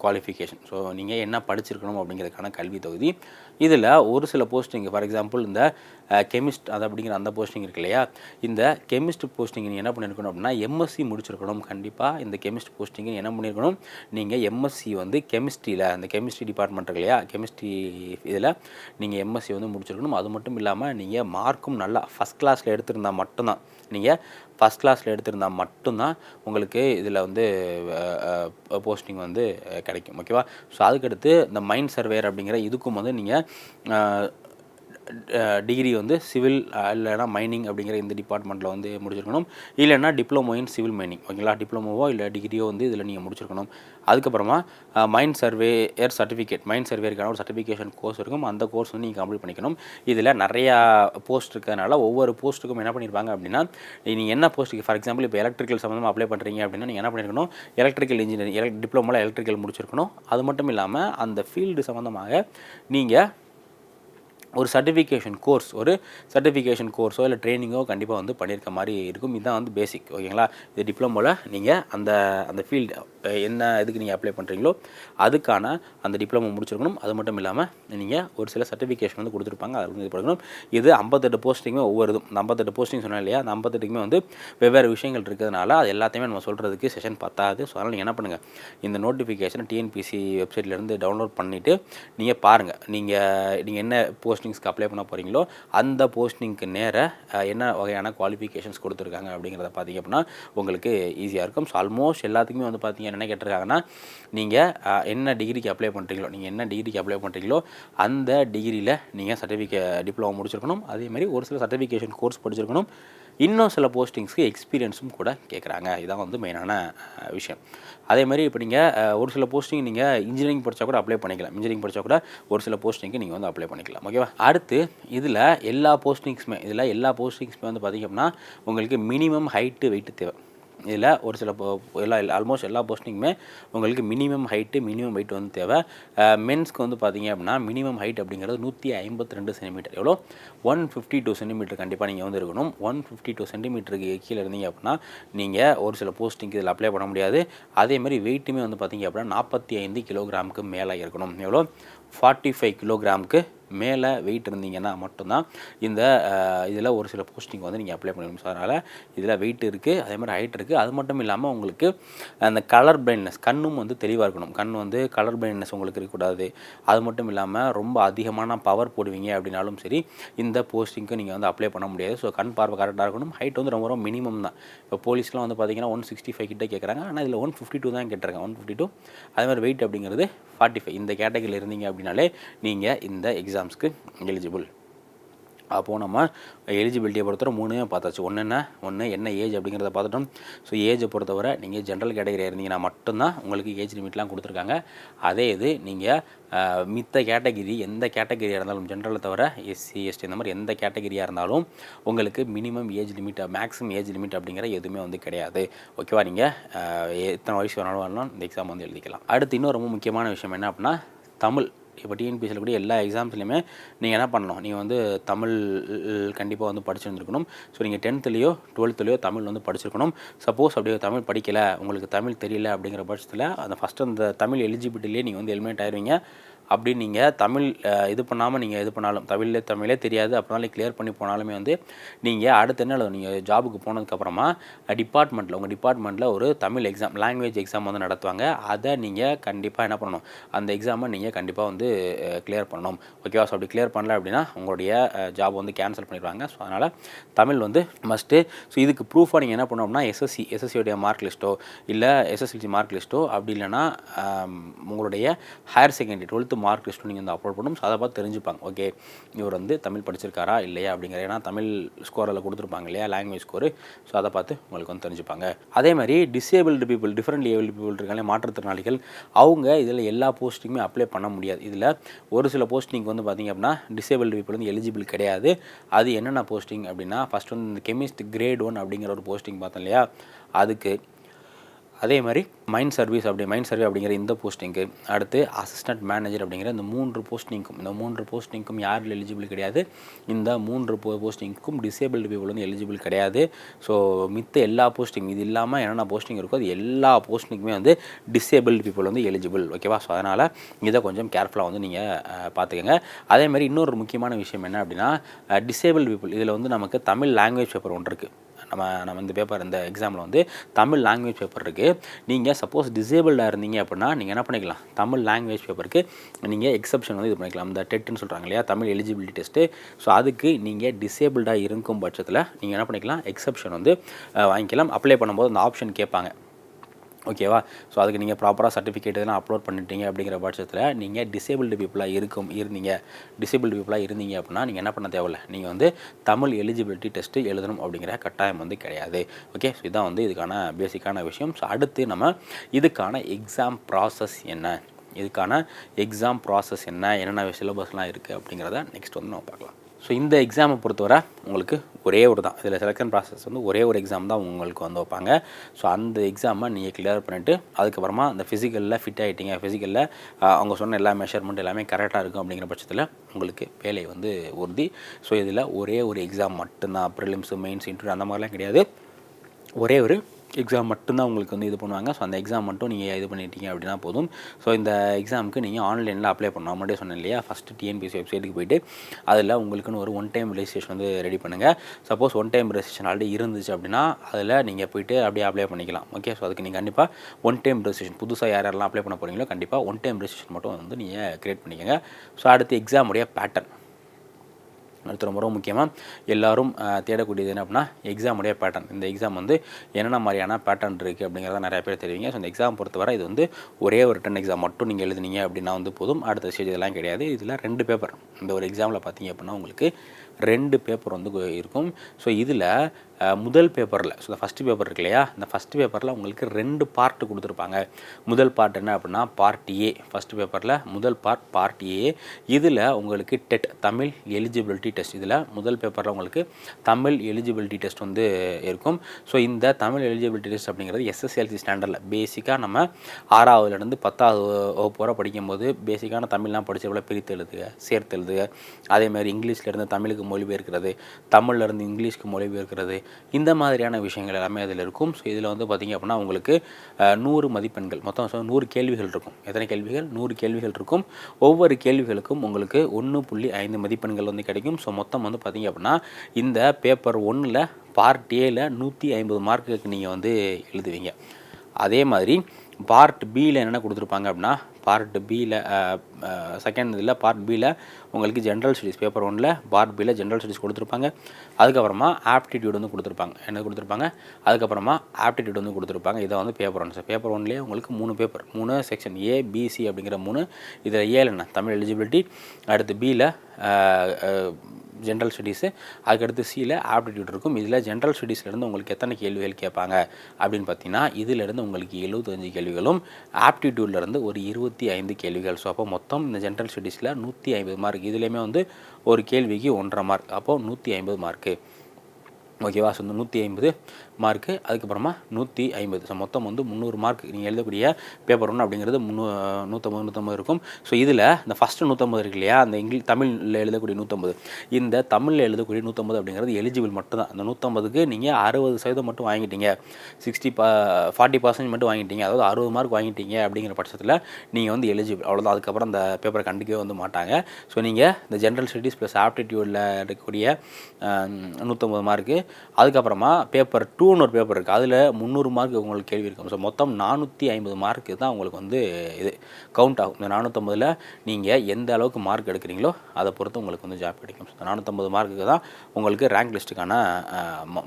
குவாலிஃபிகேஷன் ஸோ நீங்கள் என்ன படிச்சிருக்கணும் அப்படிங்கிறதுக்கான கல்வி தொகுதி. இதில் ஒரு சில போஸ்டிங் ஃபார் எக்ஸாம்பிள் இந்த கெமிஸ்ட் அது அப்படிங்கிற அந்த போஸ்டிங் இருக்கு இல்லையா? இந்த கெமிஸ்ட் போஸ்டிங் நீங்கள் என்ன பண்ணியிருக்கணும் அப்படின்னா எம்எஸ்சி முடிச்சிருக்கணும். கண்டிப்பாக இந்த கெமிஸ்ட் போஸ்டிங் என்ன பண்ணியிருக்கணும் நீங்கள் எம்எஸ்சி வந்து கெமிஸ்ட்ரியில் அந்த கெமிஸ்ட்ரி டிபார்ட்மெண்ட் இருக்கு இல்லையா? கெமிஸ்ட்ரி இதில் நீங்கள் எம்எஸ்சி வந்து முடிச்சிருக்கணும். அது மட்டும் இல்லாமல் நீங்கள் மார்க்கும் நல்லா ஃபஸ்ட் கிளாஸில் எடுத்திருந்தால் மட்டும்தான். நீங்கள் ஃபஸ்ட் கிளாஸில் எடுத்திருந்தால் மட்டும்தான் உங்களுக்கு இதில் வந்து போஸ்டிங் வந்து கிடைக்கும். ஓகேவா ஸோ அதுக்கடுத்து இந்த மைண்ட் சர்வேயர் அப்படிங்கிற இதுக்கும் வந்து நீங்கள் டிகிரி வந்து சிவில் இல்லைனா மைனிங் அப்படிங்கிற இந்த டிபார்ட்மெண்ட்டில் வந்து முடிச்சிருக்கணும். இல்லைன்னா டிப்ளமோ இன் சிவில் மைனிங் ஓகேங்களா? டிப்ளமோவோ இல்லை டிகிரியோ வந்து இதில் நீங்கள் முடிச்சிருக்கணும். அதுக்கப்புறமா மைண்ட் சர்வேயர் சர்டிஃபிகேட் மைண்ட் சர்வேருக்கான ஒரு சர்டிஃபிகேஷன் கோர்ஸ் இருக்கும். அந்த கோர்ஸ் வந்து நீங்கள் கம்ப்ளீட் பண்ணிக்கணும். இதில் நிறையா போஸ்ட் இருக்கிறதுனால ஒவ்வொரு போஸ்ட்டுக்கும் என்ன பண்ணியிருப்பாங்க அப்படின்னா நீங்கள் என்ன போஸ்ட்டுக்கு ஃபார் எக்ஸாம்பிள் இப்போ எலக்ட்ரிக்கல் சம்மந்தமாக அப்ளை பண்ணுறீங்க அப்படின்னா நீங்கள் என்ன பண்ணியிருக்கணும் எலக்ட்ரிக்கல் இன்ஜினியரிங் எலக் டிப்ளமோவில் எலக்ட்ரிக்கல் முடிச்சிருக்கணும். அது மட்டும் இல்லாமல் அந்த ஃபீல்டு சம்மந்தமாக நீங்கள் ஒரு சர்டிஃபிகேஷன் கோர்ஸ் ஒரு சர்டிஃபிகேஷன் கோர்ஸோ இல்லை ட்ரைனிங்கோ கண்டிப்பாக வந்து பண்ணியிருக்க மாதிரி இருக்கும். இதுதான் வந்து பேசிக் ஓகேங்களா இது டிப்ளமோவில் நீங்கள் அந்த அந்த ஃபீல்டு என்ன இதுக்கு நீங்கள் அப்ளை பண்ணுறீங்களோ அதுக்கான அந்த டிப்ளமோ முடிச்சிருக்கணும். அது மட்டும் இல்லாமல் நீங்கள் ஒரு சில சர்டிஃபிகேஷன் வந்து கொடுத்துருப்பாங்க. அது வந்து இது பண்ணணும். இது ஐம்பத்தெட்டு போஸ்டிங்குமே ஒவ்வொரு இதுவும் இந்த ஐம்பத்தெட்டு போஸ்டிங் சொன்னேன் இல்லையா? அந்த ஐம்பத்தெட்டுக்குமே வந்து வெவ்வேறு விஷயங்கள் இருக்கிறதுனால அது எல்லாத்தையுமே நம்ம சொல்கிறதுக்கு செஷன் பத்தாது. ஸோ அதனால் நீங்கள் என்ன பண்ணுங்கள் இந்த நோட்டிஃபிகேஷன் டிஎன்பிசி வெப்சைட்லேருந்து டவுன்லோட் பண்ணிவிட்டு நீங்கள் பாருங்கள் நீங்கள் நீங்கள் என்ன போஸ்டிங்ஸ்க்கு அப்ளை பண்ண போகிறீங்களோ அந்த போஸ்டிங்க்கு நேர என்ன வகையான குவாலிஃபிகேஷன்ஸ் கொடுத்துருக்காங்க அப்படிங்கிறத பார்த்தீங்க அப்படின்னா உங்களுக்கு ஈஸியாக இருக்கும். ஸோ ஆல்மோஸ்ட் எல்லாத்துக்குமே வந்து பார்த்தீங்க என்ன கேட்டிருக்காங்கன்னா நீங்கள் என்ன டிகிரிக்கு அப்ளை பண்ணுறீங்களோ நீங்கள் என்ன டிகிரிக்கு அப்ளை பண்ணுறீங்களோ அந்த டிகிரியில் நீங்கள் சர்டிஃபிகேட் டிப்ளமோ முடிச்சிருக்கணும். அதே மாதிரி ஒரு சில சர்டிஃபிகேஷன் கோர்ஸ் படிச்சிருக்கணும். இன்னும் சில போஸ்டிங்ஸ்க்கு எக்ஸ்பீரியன்ஸும் கூட கேட்குறாங்க இதான் வந்து மெயினான விஷயம். அதே மாதிரி இப்போ நீங்கள் ஒரு சில போஸ்டிங் நீங்கள் இன்ஜினியரிங் படித்தா கூட அப்ளை பண்ணிக்கலாம். இன்ஜினியரிங் படித்தா கூட ஒரு சில போஸ்டிங்க்கு நீங்கள் வந்து அப்ளை பண்ணிக்கலாம். ஓகேவா அடுத்து இதில் எல்லா போஸ்டிங்ஸுமே இதில் எல்லா போஸ்டிங்ஸுமே வந்து பார்த்திங்கன்னா அப்படின்னா உங்களுக்கு மினிமம் ஹைட்டு வெயிட்டு தேவை. இதில் ஒரு சில எல்லா ஆல்மோஸ்ட் எல்லா போஸ்டிங்குமே உங்களுக்கு மினிமம் ஹைட்டு மினிமம் வெயிட் வந்து தேவை. மென்ஸ்க்கு வந்து பார்த்தீங்க அப்படின்னா மினிமம் ஹைட் அப்படிங்கிறது நூற்றி ஐம்பத்தி ரெண்டு சென்டிமீட்டர் எவ்வளோ? ஒன் ஃபிஃப்டி டூ சென்டிமீட்டர் கண்டிப்பாக நீங்கள் வந்து இருக்கணும். ஒன் ஃபிஃப்டி டூ சென்டிமீட்டருக்கு கீழே இருந்தீங்க அப்படின்னா நீங்கள் ஒரு சில போஸ்டிங்க்கு இதில் அப்ளை பண்ண முடியாது. அதேமாதிரி வெயிட்டுமே வந்து பார்த்தீங்க அப்படின்னா நாற்பத்தி ஐந்து கிலோகிராமுக்கு மேலே இருக்கணும். எவ்வளோ? ஃபார்ட்டி ஃபைவ் கிலோகிராமுக்கு மேலே வெயிட் இருந்தீங்கன்னா மட்டும்தான் இந்த இதில் ஒரு சில போஸ்டிங் வந்து நீங்கள் அப்ளை பண்ணணும். ஸோ அதனால் இதில் வெயிட் இருக்குது அதே மாதிரி ஹைட் இருக்குது அது மட்டும் இல்லாமல் உங்களுக்கு அந்த கலர் பிளைண்ட்னஸ் கண்ணும் வந்து தெளிவாக இருக்கணும். கண் வந்து கலர் பிளைண்ட்னஸ் உங்களுக்கு இருக்கக்கூடாது. அது மட்டும் இல்லாமல் ரொம்ப அதிகமான பவர் போடுவீங்க அப்படின்னாலும் சரி இந்த போஸ்டிங்க்கு நீங்கள் வந்து அப்ளை பண்ண முடியாது. ஸோ கண் பார்வை கரெக்டாக இருக்கணும். ஹைட் வந்து ரொம்ப ரொம்ப மினிமம் தான். இப்போ போலீஸ்லாம் வந்து பார்த்தீங்கன்னா ஒன் சிக்ஸ்டி ஃபைவ் கிட்டே கேட்குறாங்க. ஆனால் இதில் ஒன் ஃபிஃப்டி டூ தான் கேட்டிருக்காங்க. ஒன் ஃபிஃப்டி டூ அதே மாதிரி வெயிட் அப்படிங்கிறது ஃபார்ட்டி ஃபைவ் இந்த கேட்டகரியில் இருந்தீங்க அப்படின்னாலே நீங்கள் இந்த எக்ஸாம் எக்ஸாம்ஸ்க்கு எலிஜிபிள் அப்போது நம்ம எலிஜிபிலிட்டியை பொறுத்தவரை மூணுமே பார்த்தாச்சு. ஒன்று என்ன? ஒன்று என்ன ஏஜ் அப்படிங்கிறத பார்த்துட்டோம். ஸோ ஏஜை பொறுத்தவரை நீங்கள் ஜென்ரல் கேட்டகரி இருந்தீங்கன்னா மட்டும்தான் உங்களுக்கு ஏஜ் லிமிட்லாம் கொடுத்துருக்காங்க. அதே இது நீங்கள் மித்த கேட்டகிரி எந்த கேட்டகிரியாக இருந்தாலும் ஜென்ரலை தவிர எஸ்சி எஸ்டி இந்த மாதிரி எந்த கேட்டகிரியாக இருந்தாலும் உங்களுக்கு minimum age limit maximum age limit அப்படிங்கிற எதுவுமே வந்து கிடையாது. ஓகேவா நீங்கள் எத்தனை வயசு வேணாலும் வரலாம். இந்த எக்ஸாம் வந்து எழுதிக்கலாம். அடுத்து இன்னும் ரொம்ப முக்கியமான விஷயம் என்ன அப்படின்னா தமிழ். இப்போ டிஎன்பிஎஸ்சியில் கூட எல்லா எக்ஸாம்ஸ்லையுமே நீங்கள் என்ன பண்ணணும் நீங்கள் வந்து தமிழ் கண்டிப்பாக வந்து படிச்சிருந்துருக்கணும் ஸோ நீங்கள் டென்த்துலேயோ டுவெல்த்துலேயோ தமிழ் வந்து படிச்சிருக்கணும். சப்போஸ் அப்படியே தமிழ் படிக்கலை உங்களுக்கு தமிழ் தெரியல அப்படிங்கிற பட்சத்தில் அந்த ஃபஸ்ட்டு அந்த தமிழ் எலிஜிபிலிட்டிலே நீங்கள் வந்து எலிமினேட் ஆயிருவீங்க. அப்படி நீங்கள் தமிழ் இது பண்ணாமல் நீங்கள் இது பண்ணாலும் தமிழில் தமிழே தெரியாது. அப்படினாலும் கிளியர் பண்ணி போனாலுமே வந்து நீங்கள் அடுத்த என்ன நீங்கள் ஜாபுக்கு போனதுக்கப்புறமா டிபார்ட்மெண்ட்டில் உங்கள் டிபார்ட்மெண்ட்டில் ஒரு தமிழ் எக்ஸாம் லாங்குவேஜ் எக்ஸாம் வந்து நடத்துவாங்க. அதை நீங்கள் கண்டிப்பாக என்ன பண்ணணும்? அந்த எக்ஸாமை நீங்கள் கண்டிப்பாக வந்து கிளியர் பண்ணணும். ஓகேவா ஸோ அப்படி கிளியர் பண்ணல அப்படின்னா உங்களுடைய ஜாப் வந்து கேன்சல் பண்ணிடுவாங்க. ஸோ அதனால் தமிழ் வந்து மஸ்ட்டு ஸோ இதுக்கு ப்ரூஃபாக நீங்கள் என்ன பண்ணணும் அப்படின்னா எஸ்எஸ்சி எஸ்எஸ்சியோடைய மார்க் லிஸ்ட்டோ இல்லை எஸ்எஸ்எல்சி மார்க் லிஸ்ட்டோ அப்படி இல்லைன்னா உங்களுடைய ஹையர் செகண்டரி டுவெல்த்து மார்க் லிஸ்ட்டும் நீங்கள் வந்து அப்லோட் பண்ணும் ஸோ அதை பார்த்து தெரிஞ்சுப்பாங்க. ஓகே இவர் வந்து தமிழ் படிச்சிருக்காரா இல்லையா அப்படிங்கிற ஏன்னா தமிழ் ஸ்கோர் அதில் கொடுத்துருப்பாங்க இல்லையா லாங்குவேஜ் ஸ்கோர் ஸோ அதை பார்த்து உங்களுக்கு வந்து தெரிஞ்சுப்பாங்க. அதே மாதிரி disabled people different able people இருக்காங்க மாற்றுத்திறனாளிகள் அவங்க இதில் எல்லா போஸ்டிங்குமே அப்ளை பண்ண முடியாது. இதில் ஒரு சில போஸ்டிங் வந்து பார்த்திங்க அப்படின்னா டிசேபிள்டு பீப்புள் வந்து எலிஜிபிள் கிடையாது. அது என்னென்ன போஸ்டிங் அப்படின்னா ஃபஸ்ட் வந்து இந்த கெமிஸ்ட் கிரேட் ஒன் அப்படிங்கிற ஒரு போஸ்டிங் பார்த்தோம் இல்லையா அதுக்கு அதே மாதிரி மைண்ட் சர்வீஸ் அப்படி மைண்ட் சர்வே அப்படிங்கிற இந்த போஸ்டிங்க்கு அடுத்து அசிஸ்டன்ட் மேனேஜர் அப்படிங்கிற இந்த மூன்று போஸ்டிங்க்கும் இந்த மூன்று போஸ்டிங்க்கும் யார் எலிஜிபிள் கிடையாது? இந்த மூன்று போ போஸ்டிங்க்கும் டிசேபிள்டு பீப்புள் வந்து எலிஜிபிள் கிடையாது. ஸோ மித்த எல்லா போஸ்டிங் இது இல்லாமல் என்னென்ன போஸ்டிங் இருக்கோ அது எல்லா போஸ்டிங்குமே வந்து டிசேபிள்டு பீப்புள் வந்து எலிஜிபிள் ஓகேவா ஸோ அதனால் இதை கொஞ்சம் கேர்ஃபுல்லாக வந்து நீங்கள் பார்த்துக்கங்க அதே மாதிரி இன்னொரு முக்கியமான விஷயம் என்ன அப்படின்னா டிசேபிள் பீப்புள் இதில் வந்து நமக்கு தமிழ் லாங்குவேஜ் பேப்பர் ஒன்று இருக்குது நம்ம நம்ம இந்த பேப்பர் இந்த எக்ஸாமில் வந்து தமிழ் லாங்குவேஜ் பேப்பர் இருக்குது நீங்கள் சப்போஸ் டிசேபிள்டாக இருந்தீங்க அப்படின்னா நீங்கள் என்ன பண்ணிக்கலாம்? தமிழ் லாங்குவேஜ் பேப்பருக்கு நீங்கள் எக்ஸப்ஷன் வந்து இது பண்ணிக்கலாம். இந்த டெட்டுன்னு சொல்கிறாங்க இல்லையா? தமிழ் எலிஜிபிலிட்டி டெஸ்ட்டு ஸோ அதுக்கு நீங்கள் டிசேபிள்டாக இருக்கும் பட்சத்தில் நீங்கள் என்ன பண்ணிக்கலாம்? எக்ஸப்ஷன் வந்து வாங்கிக்கலாம். அப்ளை பண்ணும்போது அந்த ஆப்ஷன் கேட்பாங்க. ஓகேவா? ஸோ அதுக்கு நீங்கள் ப்ராப்பராக சர்டிஃபிகேட் இதெல்லாம் அப்லோட் பண்ணிட்டீங்க அப்படிங்கிற பட்சத்தில் நீங்கள் டிசேபிள்டு பீப்புளாக இருக்கும் இருந்தீங்க. டிசேபிள்டு பீப்புளாக இருந்தீங்க அப்படின்னா நீங்கள் என்ன பண்ண தேவையில்ல? நீங்கள் வந்து தமிழ் எலிஜிபிலிட்டி டெஸ்ட்டு எழுதணும் அப்படிங்கிற கட்டாயம் வந்து கிடையாது. ஓகே ஸோ இதான் வந்து இதுக்கான பேசிக்கான விஷயம். ஸோ அடுத்து நம்ம இதுக்கான எக்ஸாம் ப்ராசஸ் என்ன? இதுக்கான எக்ஸாம் ப்ராசஸ் என்ன? என்னென்ன சிலபஸ்லாம் இருக்குது அப்படிங்கிறத நெக்ஸ்ட் வந்து நம்ம பார்க்கலாம். ஸோ இந்த எக்ஸாமை பொறுத்தவரை உங்களுக்கு ஒரே ஒரு தான். இதில் செலெக்ஷன் ப்ராசஸ் வந்து ஒரே ஒரு எக்ஸாம் தான் உங்களுக்கு வந்து வைப்பாங்க. ஸோ அந்த எக்ஸாமை நீங்கள் கிளியர் பண்ணிவிட்டு அதுக்கப்புறமா அந்த ஃபிசிக்கலில் ஃபிட் ஆகிட்டீங்க ஃபிசிக்கலில் அவங்க சொன்ன எல்லா மெஷர்மெண்ட் எல்லாமே கரெக்டாக இருக்கும் அப்படிங்கிற பட்சத்தில் உங்களுக்கு வேலை வந்து உறுதி. ஸோ இதில் ஒரே ஒரு எக்ஸாம் மட்டும்தான். ப்ரிலிம்ஸு மெயின்ஸ் இன்டர்வியூ அந்த மாதிரிலாம் கிடையாது. ஒரே ஒரு எக்ஸாம் மட்டும்தான் உங்களுக்கு வந்து இது பண்ணுவாங்க. ஸோ அந்த எக்ஸாம் மட்டும் நீங்கள் இது பண்ணிட்டீங்க அப்படின்னா போதும். ஸோ இந்த எக்ஸாமுக்கு நீங்கள் ஆன்லைனில் அப்ளை பண்ணணும். முன்னாடியே சொன்னேன் இல்லையா? ஃபஸ்ட்டு டிஎன்பிசி வெப்சைட்டுக்கு போயிட்டு அதில் உங்களுக்குன்னு ஒரு ஒன் டைம் ரெஜிஸ்ட்ரேஷன் வந்து ரெடி பண்ணுங்கள் suppose one time registration already இருந்துச்சு அப்படின்னா அதில் நீங்கள் போயிட்டு அப்படியே அப்ளை பண்ணிக்கலாம். ஓகே ஸோ அதுக்கு நீங்கள் கண்டிப்பாக ஒன் டைம் ரெஜிஸ்ட்ரேஷன் புதுசாக யார் யாரெல்லாம் அப்ளை பண்ண போகிறீங்களோ கண்டிப்பாக ஒன் டைம் ரெஜிஸ்ட்ரேஷன் மட்டும் வந்து நீங்கள் க்ரியேட் பண்ணிக்கோங்க. ஸோ அடுத்து எக்ஸாமுடைய பேட்டர்ன் அடுத்து ரொம்ப ரொம்ப முக்கியமாக எல்லோரும் தேடக்கூடியது என்ன அப்படின்னா எக்ஸாமுடைய பேட்டர்ன் இந்த எக்ஸாம் வந்து என்னென்ன மாதிரியான பேட்டர்ன் இருக்குது அப்படிங்கிறத நிறைய பேர் தெரிவிங்க. ஸோ இந்த எக்ஸாம் பொறுத்தவரை இது வந்து ஒரே ஒரு டன் எக்ஸாம் மட்டும் நீங்கள் எழுதுனீங்க அப்படின்னா வந்து போதும். அடுத்த ஸ்டேஜ் இதெல்லாம் கிடையாது. இதில் ரெண்டு பேப்பர் இந்த ஒரு எக்ஸாமில் பார்த்தீங்க அப்படின்னா உங்களுக்கு ரெண்டு பேப்பர் வந்து இருக்கும். ஸோ இதில் முதல் பேப்பரில் ஸோ இந்த ஃபஸ்ட்டு பேப்பர் இருக்கு இல்லையா? இந்த ஃபஸ்ட்டு பேப்பரில் உங்களுக்கு ரெண்டு பார்ட் கொடுத்துருப்பாங்க. முதல் பார்ட் என்ன அப்படின்னா பார்ட் ஏ ஃபஸ்ட்டு பேப்பரில் முதல் பார்ட் பார்ட் ஏ இதில் உங்களுக்கு டெட் தமிழ் எலிஜிபிலிட்டி டெஸ்ட் இதில் முதல் பேப்பரில் உங்களுக்கு தமிழ் எலிஜிபிலிட்டி டெஸ்ட் வந்து இருக்கும். ஸோ இந்த தமிழ் எலிஜிபிலிட்டி டெஸ்ட் அப்படிங்கிறது எஸ்எஸ்எல்சி ஸ்டாண்டர்டில் பேசிக்காக நம்ம ஆறாவதுலேருந்து பத்தாவது வகுப்பு வரை படிக்கும்போது பேசிக்கான தமிழ்லாம் படித்தவளை பிரித்து எழுதுக சேர்த்து எழுதுக. அதேமாதிரி இங்கிலீஷ்லேருந்து தமிழுக்கு மொழிபெயர்க்கிறது தமிழ்லேருந்து இங்கிலீஷ்க்கு மொழிபெயர்க்கிறது இந்த மாதிரியான விஷயங்கள் எல்லாமே அதில் இருக்கும். ஸோ இதில் வந்து பார்த்திங்க அப்படின்னா உங்களுக்கு நூறு மதிப்பெண்கள். மொத்தம் நூறு கேள்விகள் இருக்கும். எத்தனை கேள்விகள்? நூறு கேள்விகள் இருக்கும். ஒவ்வொரு கேள்விகளுக்கும் உங்களுக்கு ஒன்று புள்ளி ஐந்து மதிப்பெண்கள் வந்து கிடைக்கும். ஸோ மொத்தம் வந்து பார்த்திங்க அப்படின்னா இந்த பேப்பர் ஒன்றில் பார்ட் ஏல நூற்றி ஐம்பது மார்க்குக்கு நீங்கள் வந்து எழுதுவீங்க. அதே மாதிரி பார்ட் பியில் என்னென்ன கொடுத்துருப்பாங்க அப்படின்னா பார்ட் பியில் செகண்ட் இதில் பார்ட் பியில் உங்களுக்கு ஜென்ரல் ஸ்டடீஸ் பேப்பர் ஒன்றில் பார்ட் பியில் ஜென்ரல் ஸ்டடீஸ் கொடுத்துருப்பாங்க. அதுக்கப்புறமா ஆப்டிடியூட் வந்து கொடுத்துருப்பாங்க. என்ன கொடுத்துருப்பாங்க? அதுக்கப்புறமா ஆப்டிடியூட் வந்து கொடுத்துருப்பாங்க. இதை வந்து பேப்பர் ஒன் சார் பேப்பர் ஒன்லேயே உங்களுக்கு மூணு பேப்பர் மூணு செக்ஷன் ஏ பிசி அப்படிங்கிற மூணு. இதில் ஏழு என்ன? தமிழ் எலிஜிபிலிட்டி அடுத்து பியில் ஜென்ரல் ஸ்டடீஸு அதுக்கடுத்து சியில் ஆப்டிடியூட் இருக்கும். இதில் ஜென்ரல் ஸ்டடீஸ்லேருந்து உங்களுக்கு எத்தனை கேள்விகள் கேட்பாங்க? அப்படின்னு பார்த்தீங்கன்னா இதிலேருந்து உங்களுக்கு எழுபத்தஞ்சு கேள்விகளும் ஆப்டிடியூட்லேருந்து ஒரு இருபத்தி ஐந்து கேள்விகள். ஸோ அப்போ மொத்தம் இந்த ஜென்ரல் ஸ்டடீஸில் நூற்றி ஐம்பது மார்க் இதுலேயுமே வந்து ஒரு கேள்விக்கு ஒன்றரை மார்க் அப்போது நூற்றி ஐம்பது மார்க்கு ஓகேவா ஸோ நூற்றி ஐம்பது மார்க்கு அதுக்கப்புறமா நூற்றி ஐம்பது. ஸோ மொத்தம் வந்து முந்நூறு மார்க் நீங்கள் எழுதக்கூடிய பேப்பர் ஒன்று அப்படிங்கிறது முந்நூ நூற்றம்பது நூற்றம்பது இருக்கும். ஸோ இதில் இந்த ஃபஸ்ட்டு நூற்றம்பது இருக்கு இல்லையா? அந்த இங்கிலீஷ் தமிழில் எழுதக்கூடிய நூற்றம்பது இந்த தமிழில் எழுதக்கூடிய நூற்றம்பது அப்படிங்கிறது எலிஜிபிள் மட்டும்தான். அந்த நூற்றம்பதுக்கு நீங்கள் அறுபது சதவீதம் மட்டும் வாங்கிட்டீங்க. சிக்ஸ்டி பா ஃபார்ட்டி பர்சன்ட் மட்டும் வாங்கிட்டீங்க. அதாவது அறுபது மார்க் வாங்கிட்டீங்க அப்படிங்கிற பட்சத்தில் நீங்கள் வந்து எலிஜிபிள் அவ்வளோதான் அதுக்கப்புறம் அந்த பேப்பரை கண்டுக்கவே வந்து மாட்டாங்க. ஸோ நீங்கள் இந்த ஜென்ரல் ஸ்டடீஸ் ப்ளஸ் ஆப்டிடியூடில் இருக்கக்கூடிய நூற்றம்பது மார்க்கு அதுக்கப்புறமா பேப்பர் டூ டூன்னு ஒரு பேப்பர் இருக்குது அதில் முந்நூறு மார்க் உங்களுக்கு கேள்வி இருக்கும். ஸோ மொத்தம் நானூற்றி ஐம்பது மார்க்கு தான் உங்களுக்கு வந்து இது கவுண்ட் ஆகும். இந்த நானூற்றம்பதில் நீங்கள் எந்த அளவுக்கு மார்க் எடுக்கிறீங்களோ அதை பொறுத்து உங்களுக்கு வந்து ஜாப் கிடைக்கும். ஸோ நானூற்றம்பது மார்க்குக்கு தான் உங்களுக்கு ரேங்க் லிஸ்ட்டுக்கான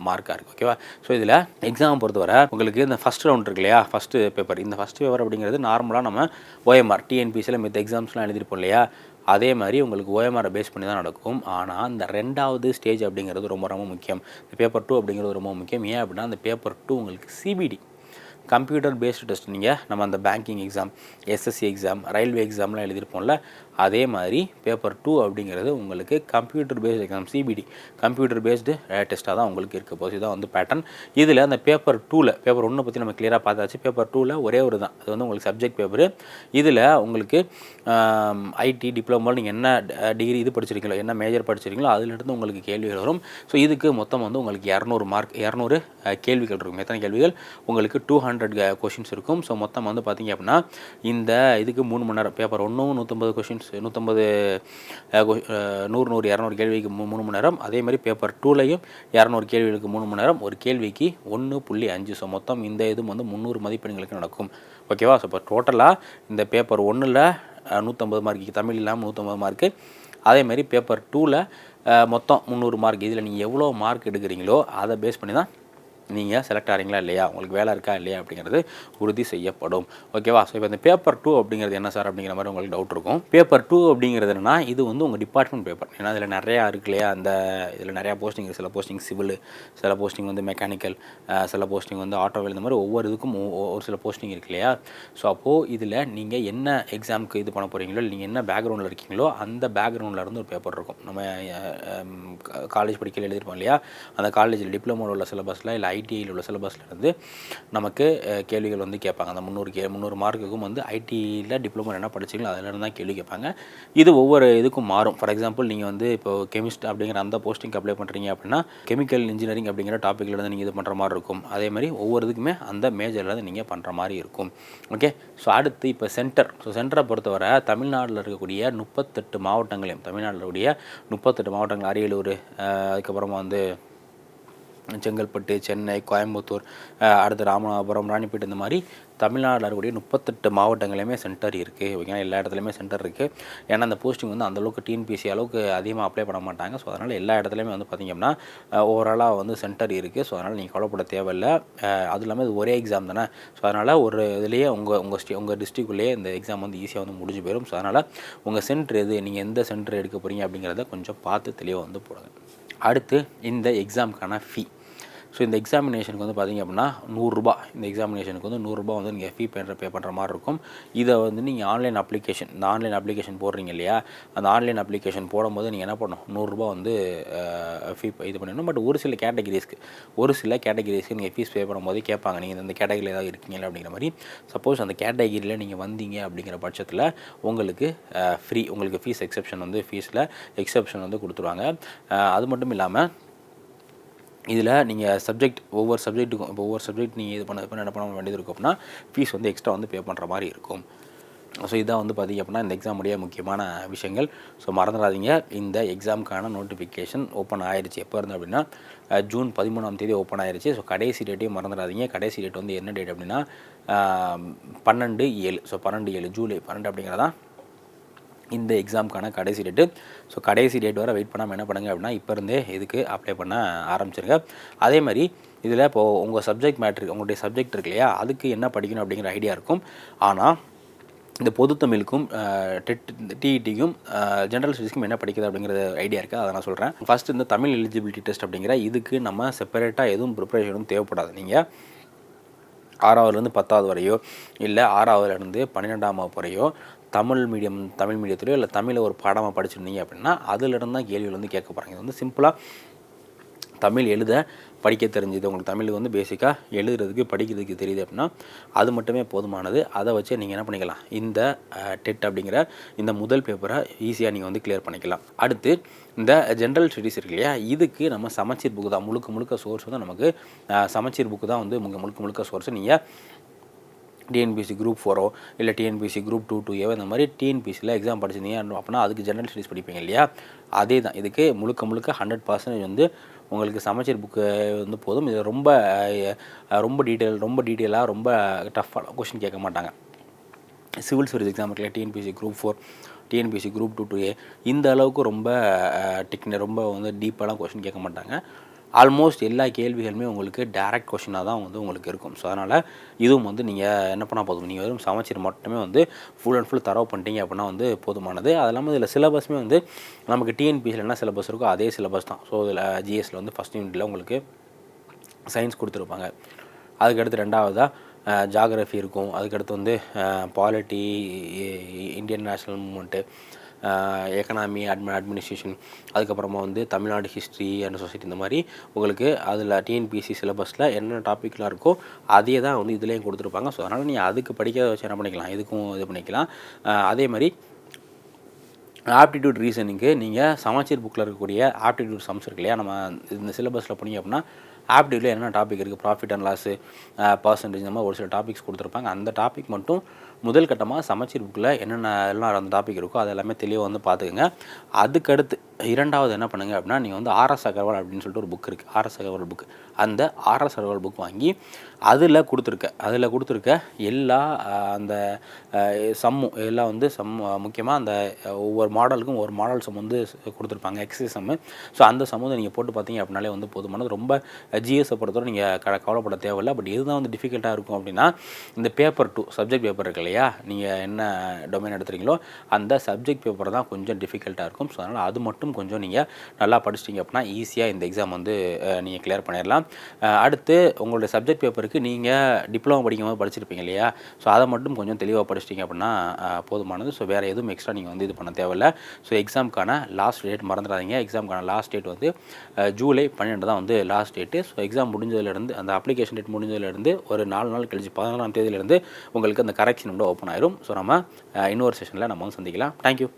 மார்க்காக இருக்குது ஓகேவா ஸோ இதில் எக்ஸாம் பொறுத்தவரை உங்களுக்கு இந்த ஃபஸ்ட் ரவுண்ட் இருக்கு இல்லையா? ஃபஸ்ட்டு பேப்பர் இந்த ஃபஸ்ட் பேப்பர் அப்படிங்கிறது நார்மலாக நம்ம ஓஎம்ஆர் டிஎன்பிசியில் மித்த எக்ஸாம்ஸ்லாம் எழுதிருப்போம் இல்லையா? அதே மாதிரி உங்களுக்கு ஓஎம்ஆரை பேஸ் பண்ணி தான் நடக்கும். ஆனால் இந்த ரெண்டாவது ஸ்டேஜ் அப்படிங்கிறது ரொம்ப ரொம்ப முக்கியம். இந்த பேப்பர் டூ அப்படிங்கிறது ரொம்ப முக்கியம். ஏன் அப்படின்னா அந்த பேப்பர் டூ உங்களுக்கு சிபிடி கம்ப்யூட்டர் பேஸ்டு டெஸ்ட் நீங்கள் நம்ம அந்த banking exam SSC exam railway எக்ஸாம்லாம் எழுதியிருப்போம்ல அதே மாதிரி பேப்பர் டூ அப்படிங்கிறது உங்களுக்கு computer based exam CBT computer based டெஸ்ட்டாக தான் உங்களுக்கு இருக்க. போது இதுதான் வந்து பேட்டர்ன் இதில் அந்த பேப்பர் டூவில் பேப்பர் ஒன்று பற்றி நம்ம கிளியராக பார்த்தாச்சு. பேப்பர் டூவில் ஒரே ஒரு தான். அது வந்து உங்களுக்கு சப்ஜெக்ட் பேப்பர் இதில் உங்களுக்கு ஐடி டிப்ளமோ நீங்கள் என்ன டிகிரி இது படிச்சிருக்கீங்களோ என்ன மேஜர் படிச்சிருக்கீங்களோ அதிலிருந்து உங்களுக்கு கேள்விகள் வரும். ஸோ இதுக்கு மொத்தம் வந்து உங்களுக்கு இரநூறு மார்க் இரநூறு கேள்விகள் இருக்கும். எத்தனை கேள்விகள்? உங்களுக்கு டூ ஹண்ட்ரட் கொஷின்ஸ் இருக்கும். ஸோ மொத்தம் வந்து பார்த்திங்க அப்படின்னா இந்த இதுக்கு மூணு மணி நேரம் பேப்பர் ஒன்றும் நூற்றம்பது கொஷின்ஸ் நூற்றம்பது நூறு நூறு இரநூறு கேள்விக்கு மூணு மணி நேரம். அதே மாதிரி பேப்பர் டூலையும் இரநூறு கேள்விகளுக்கு மூணு மணி நேரம். ஒரு கேள்விக்கு ஒன்று புள்ளி அஞ்சு. ஸோ மொத்தம் இந்த இதுவும் வந்து முந்நூறு மதிப்பெண்களுக்கு நடக்கும். ஓகேவா ஸோ இப்போ டோட்டலாக இந்த பேப்பர் ஒன்றில் நூற்றம்பது மார்க்கு தமிழ் இல்லாமல் நூற்றம்பது மார்க்கு அதேமாதிரி பேப்பர் டூவில் மொத்தம் முந்நூறு மார்க் இதில் நீங்கள் எவ்வளோ மார்க் எடுக்கிறீங்களோ அதை பேஸ் பண்ணி தான் நீங்கள் செலக்ட் ஆகிறீங்களா இல்லையா? உங்களுக்கு வேலை இருக்கா இல்லையா அப்படிங்கிறது உறுதி செய்யப்படும். ஓகேவா ஸோ இப்போ இந்த பேப்பர் டூ அப்படிங்கிறது என்ன சார் அப்படிங்கிற மாதிரி உங்களுக்கு டவுட் இருக்கும். பேப்பர் டூ அப்படிங்கிறது என்னன்னா இது வந்து உங்கள் டிபார்ட்மெண்ட் பேப்பர் ஏன்னா இதில் நிறையா இருக்கு இல்லையா? அந்த இதில் நிறையா போஸ்டிங் இருக்குது சில போஸ்டிங் சிவில் சில போஸ்டிங் வந்து மெக்கானிக்கல் சில போஸ்டிங் வந்து ஆட்டோவில் இந்த மாதிரி ஒவ்வொரு இதுக்கும் ஒரு சில போஸ்டிங் இருக்கு இல்லையா? ஸோ அப்போது இதில் நீங்கள் என்ன எக்ஸாமுக்கு இது பண்ண போகிறீங்களோ நீங்கள் என்ன பேக்ரவுண்டில் இருக்கீங்களோ அந்த பேக்ரவுண்டில் இருந்து ஒரு பேப்பர் இருக்கும். நம்ம காலேஜ் படிக்கல எழுதிருப்போம் இல்லையா? அந்த காலேஜில் டிப்ளமோவில் உள்ள சிலபஸில் இல்லை ஐடிஐயில் உள்ள சிலபஸ்லேருந்து நமக்கு கேள்விகள் வந்து கேட்பாங்க. அந்த முந்நூறு கே முந்நூறு மார்க்குக்கும் வந்து ஐடியில் டிப்ளமோ என்ன படிச்சிங்களோ அதில் தான் கேள்வி கேட்பாங்க. இது ஒவ்வொரு இதுக்கும் மாறும். ஃபார் எக்ஸாம்பிள் நீங்கள் வந்து இப்போ கெமிஸ்ட் அப்படிங்கிற அந்த போஸ்டிங்க்கு அப்ளை பண்ணுறீங்க அப்படின்னா கெமிக்கல் இன்ஜினியரிங் அப்படிங்கிற டாப்பிக்கில் இருந்து நீங்கள் இது பண்ணுற மாதிரி இருக்கும். அதே மாதிரி ஒவ்வொரு இதுக்குமே அந்த மேஜரில் நீங்கள் பண்ணுற மாதிரி இருக்கும். ஓகே ஸோ அடுத்து இப்போ சென்டர் ஸோ சென்டரை பொறுத்தவரை தமிழ்நாட்டில் இருக்கக்கூடிய முப்பத்தெட்டு மாவட்டங்களையும் தமிழ்நாட்டில் இருக்கக்கூடிய முப்பத்தெட்டு மாவட்டங்கள் அரியலூர் அதுக்கப்புறமா வந்து செங்கல்பட்டு சென்னை கோயம்புத்தூர் அடுத்து ராமநாதபுரம் ராணிப்பேட்டு இந்த மாதிரி தமிழ்நாட்டில் இருக்கக்கூடிய முப்பத்தெட்டு மாவட்டங்களையுமே சென்டர் இருக்குது ஓகேங்களா? எல்லா இடத்துலையுமே சென்டர் இருக்குது ஏன்னா அந்த போஸ்டிங் வந்து அந்தளவுக்கு டிஎன்பிசி அளவுக்கு அதிகமாக அப்ளை பண்ண மாட்டாங்க. ஸோ அதனால் எல்லா இடத்துலையுமே வந்து பார்த்திங்கன்னா ஓவராலாக வந்து சென்டர் இருக்குது ஸோ அதனால் நீங்கள் கவலைப்பட தேவையில்லை. அதுவும் இல்லாமல் இது ஒரே எக்ஸாம் தானே. ஸோ அதனால் ஒரு இதுலேயே உங்கள் உங்கள் ஸ்டே உங்கள் டிஸ்ட்ரிக்குள்ளேயே இந்த எக்ஸாம் வந்து ஈஸியாக வந்து முடிஞ்சு போயிடும் ஸோ அதனால் உங்கள் சென்டர் எது? நீங்கள் எந்த சென்டர் எடுக்க போகிறீங்க அப்படிங்கிறத கொஞ்சம் பார்த்து தெளிவாக வந்து போடுங்க. அடுத்து இந்த எக்ஸாமுக்கான ஃபீ ஸோ இந்த எக்ஸாமினேஷனுக்கு வந்து பார்த்திங்க அப்படின்னா நூறுரூபா. இந்த எக்ஸாமினேஷனுக்கு வந்து நூறுரூபா வந்து நீங்கள் ஃபீ பண்ணுற பே பண்ணுற மாதிரி இருக்கும். இதை வந்து நீங்கள் ஆன்லைன் அப்ளிகேஷன் இந்த ஆன்லைன் அப்ளிகேஷன் போடுறீங்க இல்லையா? அந்த ஆன்லைன் அப்ளிகேஷன் போடும்போது நீங்கள் என்ன பண்ணணும்? நூறுரூபா வந்து ஃபீ இது பண்ணணும் பட் ஒரு சில கேட்டகிரிஸ்க்கு ஒரு சில கேட்டகிரிஸ்க்கு நீங்கள் ஃபீஸ் பே பண்ணும்போது கேட்பாங்க நீங்கள் இந்த கேட்டகரியில் ஏதாவது இருக்கீங்களா அப்படிங்கிற மாதிரி. சப்போஸ் அந்த கேட்டகிரியில் நீங்கள் வந்தீங்க அப்படிங்கிற பட்சத்தில் உங்களுக்கு ஃப்ரீ உங்களுக்கு ஃபீஸ் எக்ஸப்ஷன் வந்து ஃபீஸில் எக்ஸப்ஷன் வந்து கொடுத்துருவாங்க. அது மட்டும் இல்லாமல் இதில் நீங்கள் சப்ஜெக்ட் ஒவ்வொரு சப்ஜெக்ட்டுக்கும் இப்போ ஒவ்வொரு சப்ஜெக்ட் நீங்கள் இது பண்ண என்ன பண்ண வேண்டியது இருக்கும் அப்படின்னா ஃபீஸ் வந்து எக்ஸ்ட்ரா வந்து பே பண்ணுற மாதிரி இருக்கும். ஸோ இதான் வந்து பார்த்திங்க அப்படின்னா இந்த எக்ஸாமுடைய முக்கியமான விஷயங்கள். ஸோ மறந்துடாதீங்க. இந்த எக்ஸாமுக்கான நோட்டிஃபிகேஷன் ஓப்பன் ஆயிடுச்சு எப்போ இருந்து அப்படின்னா ஜூன் பதிமூணாம் தேதி ஓப்பன் ஆயிடுச்சு ஸோ கடைசி டேட்டையும் மறந்துடாதீங்க. கடைசி டேட் வந்து என்ன டேட் அப்படின்னா பன்னெண்டு ஏழு. ஸோ பன்னெண்டு ஏழு ஜூலை பன்னெண்டு அப்படிங்கிறதான் இந்த எக்ஸாமுக்கான கடைசி டேட்டு ஸோ கடைசி டேட் வரை வெயிட் பண்ணாமல் என்ன பண்ணுங்க அப்படின்னா இப்போ இருந்தே இதுக்கு அப்ளை பண்ண ஆரம்பிச்சிருங்க. அதே மாதிரி இதில் இப்போது உங்கள் சப்ஜெக்ட் மேட்ரு உங்களுடைய சப்ஜெக்ட் இருக்கு இல்லையா அதுக்கு என்ன படிக்கணும் அப்படிங்கிற ஐடியா இருக்கும். ஆனால் இந்த பொது தமிழுக்கும் டெட் டிஇடிக்கும் ஜென்ரல் ஸ்டடிஸ்க்கும் என்ன படிக்கிறது அப்படிங்கிறது ஐடியா இருக்குது அதை நான் சொல்கிறேன் ஃபஸ்ட் இந்த தமிழ் எலிஜிபிலிட்டி டெஸ்ட் அப்படிங்கிற இதுக்கு நம்ம செப்பரேட்டாக எதுவும் ப்ரிப்பரேஷனும் தேவைப்படாது. நீங்கள் ஆறாவதுலேருந்து பத்தாவது வரையோ இல்லை ஆறாவதுலேருந்து பன்னிரெண்டாம் வகுப்பு வரையோ தமிழ் மீடியம் தமிழ் மீடியத்துலையோ இல்லை தமிழை ஒரு பாடமாக படிச்சிருந்தீங்க அப்படின்னா அதிலிருந்து தான் கேள்விகள் வந்து கேட்க போகிறாங்க இது வந்து சிம்பிளாக தமிழ் எழுத படிக்க தெரிஞ்சுது. உங்களுக்கு தமிழ் வந்து பேசிக்காக எழுதுறதுக்கு படிக்கிறதுக்கு தெரியுது அப்படின்னா அது மட்டுமே போதுமானது. அதை வச்சு நீங்கள் என்ன பண்ணிக்கலாம்? இந்த டெட் அப்படிங்கிற இந்த முதல் பேப்பரை ஈஸியாக நீங்கள் வந்து கிளியர் பண்ணிக்கலாம். அடுத்து இந்த ஜென்ரல் ஸ்டடீஸ் இருக்கு இல்லையா? இதுக்கு நம்ம சமச்சீர் புக்கு தான். முழுக்க முழுக்க சோர்ஸ் வந்து நமக்கு சமச்சீர் புக்கு தான் வந்து முழுக்க முழுக்க சோர்ஸ் நீங்கள் டிஎன்பிசி குரூப் ஃபோரோ இல்லை டிஎன்பிசி குரூப் டூ டூ ஏவோ இந்த மாதிரி டிஎன்பிசியில் எக்ஸாம் படிச்சிருந்தீங்க அப்படின்னா அதுக்கு ஜென்ரல் ஸ்டடீஸ் படிப்பீங்க இல்லையா? அதே தான் இதுக்கு முழுக்க முழுக்க ஹண்ட்ரட் பர்சன்டேஜ் வந்து உங்களுக்கு சமைச்சர் புக்கு வந்து போதும். இது ரொம்ப ரொம்ப டீட்டெயில் ரொம்ப டீட்டெயிலாக ரொம்ப டஃப்பான கொஷின் கேட்க மாட்டாங்க. சிவில் சர்வீஸ் எக்ஸாம் இருக்குல்ல TNPSC group four TNPSC group two two A இந்த அளவுக்கு ரொம்ப டெக்னி ரொம்ப வந்து டீப்பாலாம் கொஷின் கேட்க மாட்டாங்க. ஆல்மோஸ்ட் எல்லா கேள்விகளுமே உங்களுக்கு டேரக்ட் கொஷினாக தான் வந்து உங்களுக்கு இருக்கும். ஸோ அதனால் இதுவும் வந்து நீங்கள் என்ன பண்ணால் போதும்? நீங்கள் வெறும் சமச்சீர் மட்டுமே வந்து ஃபுல் அண்ட் ஃபுல் தரவு பண்ணிட்டீங்க அப்படின்னா வந்து போதுமானது. அது இல்லாமல் இதில் சிலபஸ்மே வந்து நமக்கு டிஎன்பிசியில் என்ன சிலபஸ் இருக்கோ அதே சிலபஸ் தான். ஸோ இதில் ஜிஎஸ்சில் வந்து ஃபஸ்ட் யூனிட்டில் உங்களுக்கு சயின்ஸ் கொடுத்துருப்பாங்க. அதுக்கடுத்து ரெண்டாவதாக ஜாகிரஃபி இருக்கும். அதுக்கடுத்து வந்து polity Indian national movement economy அட்மி administration அதுக்கப்புறமா வந்து தமிழ்நாடு ஹிஸ்ட்ரி அண்ட் சொசைட்டி இந்த மாதிரி உங்களுக்கு அதில் டிஎன்பிஎஸ்சி சிலபஸில் என்னென்ன டாப்பிக்லாம் இருக்கோ அதே தான் வந்து இதுலேயும் கொடுத்துருப்பாங்க. ஸோ அதனால் நீங்கள் அதுக்கு படிக்காத வச்சு என்ன பண்ணிக்கலாம்? இதுக்கும் இது பண்ணிக்கலாம். அதே மாதிரி ஆப்டிடியூட் ரீசனிங்க்கு நீங்கள் சமச்சீர் புக்கில் இருக்கக்கூடிய ஆப்டிடியூட் சம்ஸ் இருக்கு இல்லையா? நம்ம இந்த சிலபஸில் போனீங்க அப்படின்னா ஆப்டிடியூட்டில் என்ன டாபிக் இருக்குது ப்ராஃபிட் அண்ட் லாஸு பர்சன்டேஜ் இந்த மாதிரி ஒரு சில டாபிக்ஸ் கொடுத்துருப்பாங்க. அந்த டாபிக் மட்டும் முதல் கட்டமாக சமச்சீர் புக்கில் என்னென்ன எல்லாம் அந்த டாபிக் இருக்கோ அது எல்லாமே தெளிவாக வந்து பார்த்துக்குங்க. அதுக்கடுத்து இரண்டாவது என்ன பண்ணுங்க அப்படின்னா நீங்கள் வந்து ஆர்எஸ் அகர்வால் அப்படின்னு சொல்லிட்டு ஒரு புக் இருக்குது ஆர்எஸ் அகர்வால் புக் அந்த ஆர்எஸ் அகர்வால் புக் வாங்கி அதில் கொடுத்துருக்க அதில் கொடுத்துருக்க எல்லா அந்த சம்மு எல்லாம் வந்து சம் முக்கியமாக அந்த ஒவ்வொரு மாடலுக்கும் ஒரு மாடல் சம் வந்து கொடுத்துருப்பாங்க எக்ஸசைஸ் சம்மு ஸோ அந்த சம் வந்து நீங்கள் போட்டு பார்த்தீங்க அப்படின்னாலே வந்து போதுமானது ரொம்ப ஜிஎஸ்ஸை பொறுத்தவரை நீங்கள் க கவலைப்பட தேவையில்லை. பட் இதுதான் வந்து டிஃபிகல்ட்டாக இருக்கும் அப்படின்னா இந்த பேப்பர் டூ சப்ஜெக்ட் பேப்பர் இருக்கு இல்லையா? நீங்கள் என்ன டொமைன் எடுத்துறீங்களோ அந்த சப்ஜெக்ட் பேப்பர் தான் கொஞ்சம் டிஃபிகல்ட்டாக இருக்கும். ஸோ அதனால் அது மட்டும் கொஞ்சம் நீங்கள் நல்லா படிச்சிட்டிங்க அப்படின்னா ஈஸியாக இந்த எக்ஸாம் வந்து நீங்கள் கிளியர் பண்ணிடலாம். அடுத்து உங்களுடைய சப்ஜெக்ட் பேப்பருக்கு நீங்கள் டிப்ளமோ படிக்கும்போது படிச்சிருப்பீங்க இல்லையா? ஸோ அதை மட்டும் கொஞ்சம் தெளிவாக படிச்சிட்டிங்க அப்படின்னா போதுமானது. ஸோ வேறு எதுவும் எக்ஸ்ட்ரா நீங்கள் வந்து இது பண்ண தேவையில்ல. ஸோ எக்ஸாமுக்கான லாஸ்ட் டேட் மறந்துடாதீங்க. எக்ஸாமுக்கான லாஸ்ட் டேட் வந்து ஜூலை பன்னெண்டு தான் வந்து லாஸ்ட் டேட்டு ஸோ எக்ஸாம் முடிஞ்சதுலேருந்து அந்த அப்ளிகேஷன் டேட் முடிஞ்சதுலேருந்து ஒரு நாலு நாள் கழிச்சு பதினாலாம் தேதியிலேருந்து உங்களுக்கு அந்த கரெக்ஷன் வந்து ஓப்பன் ஆயிரும். ஸோ நம்ம இன்னொரு செஷனில் நம்ம வந்து சந்திக்கலாம். தேங்க்யூ